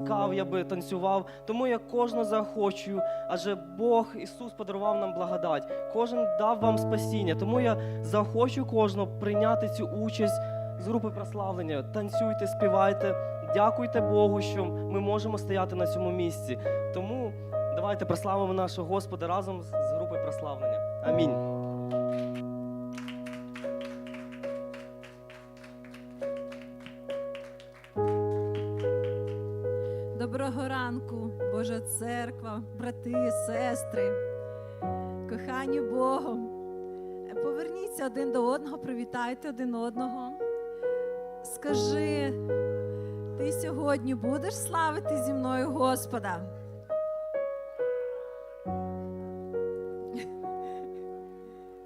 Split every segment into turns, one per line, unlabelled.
плакав, я би танцював. Тому я кожного заохочую, адже Бог Ісус подарував нам благодать. Кожен дав вам спасіння. Тому я заохочую кожного прийняти цю участь з групи прославлення. Танцюйте, співайте, дякуйте Богу, що ми можемо стояти на цьому місці. Тому давайте прославимо нашого Господа разом з групою прославлення. Амінь.
Брати, сестри, кохані Богом. Поверніться один до одного, привітайте один одного. Скажи, ти сьогодні будеш славити зі мною Господа?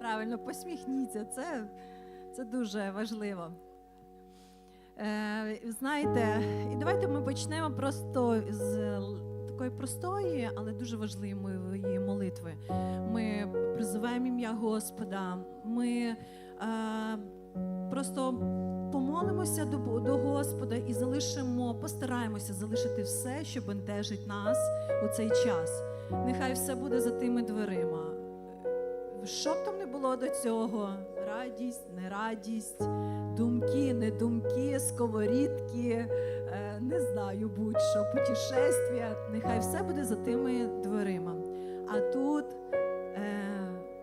Правильно, посміхніться, це, це дуже важливо. Е, знаєте, і давайте ми почнемо просто з такої простої, але дуже важливої молитви. Ми призиваємо ім'я Господа. Ми е, просто помолимося до, до Господа і залишимо, постараємося залишити все, що бентежить нас у цей час. Нехай все буде за тими дверима. Що б там не було до цього, радість, нерадість, думки, не думки, сковорідки, не знаю, будь-що, путешествия. Нехай все буде за тими дверима. А тут е,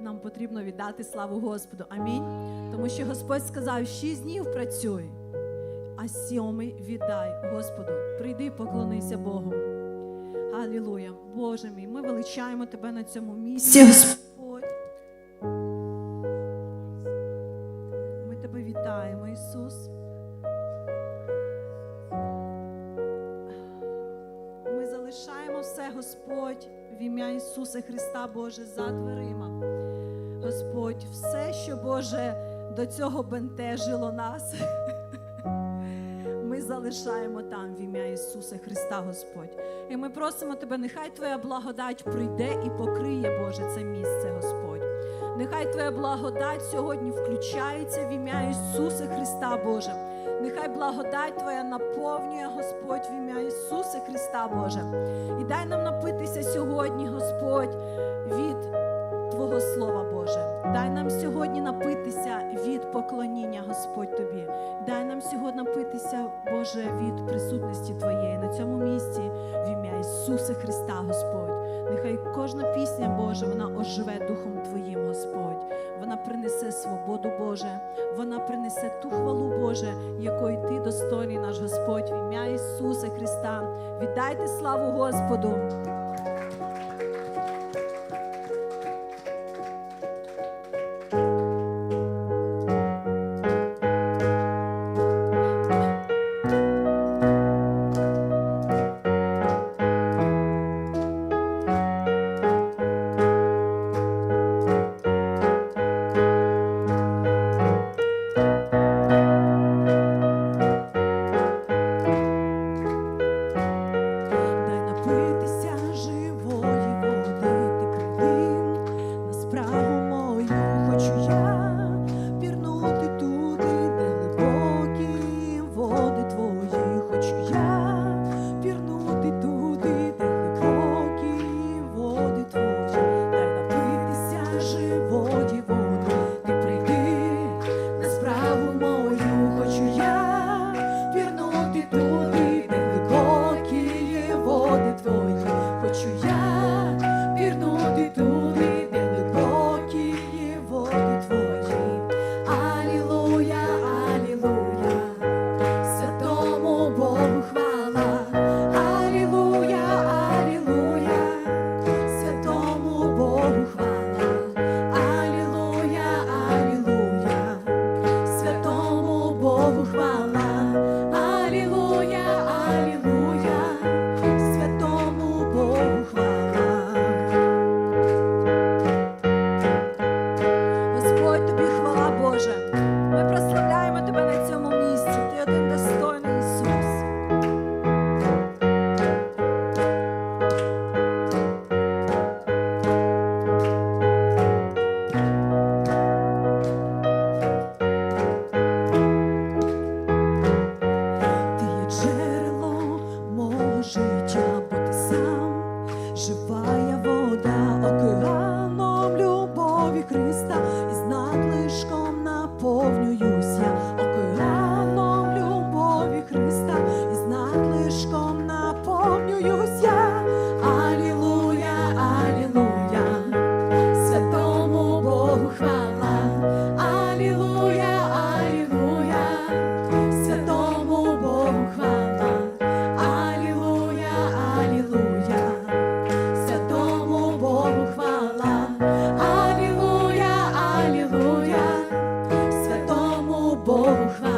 нам потрібно віддати славу Господу. Амінь. Тому що Господь сказав: шість днів працюй, а сьомий віддай Господу. Прийди, і поклонися Богу. Алілуя. Боже мій, ми величаємо тебе на цьому місці, Христа, Боже, за дверима. Господь, все, що Боже до цього бентежило нас. Ми залишаємо там в ім'я Ісуса Христа, Господь. І ми просимо Тебе, нехай Твоя благодать прийде і покриє, Боже, це місце, Господь. Нехай Твоя благодать сьогодні включається в ім'я Ісуса Христа, Боже. Нехай благодать Твоя наповнює Господь в ім'я Ісуса Христа, Боже. І дай нам напитися сьогодні, Господь, від Твого Слова, Боже. Дай нам сьогодні напитися від поклоніння, Господь Тобі. Дай нам сьогодні напитися, Боже, від присутності Твоєї на цьому місці в ім'я Ісуса Христа, Господь. Нехай кожна пісня, Боже, вона оживе Духом Твоїм, Господь. Вона принесе свободу, Боже. Вона принесе ту хвалу, Боже, якої Ти достойний наш Господь, в ім'я Ісуса Христа. Віддайте славу Господу. Бог.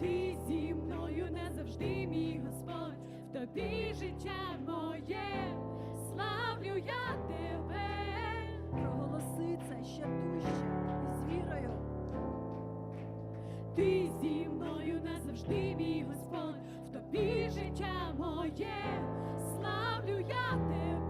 Ти
зі мною назавжди, мій Господь, в тобі життя моє, славлю я тебе.
Проголоси це ще дужче з вірою.
Ти зі мною назавжди, мій Господь, в тобі життя моє, славлю я тебе.
Тебе,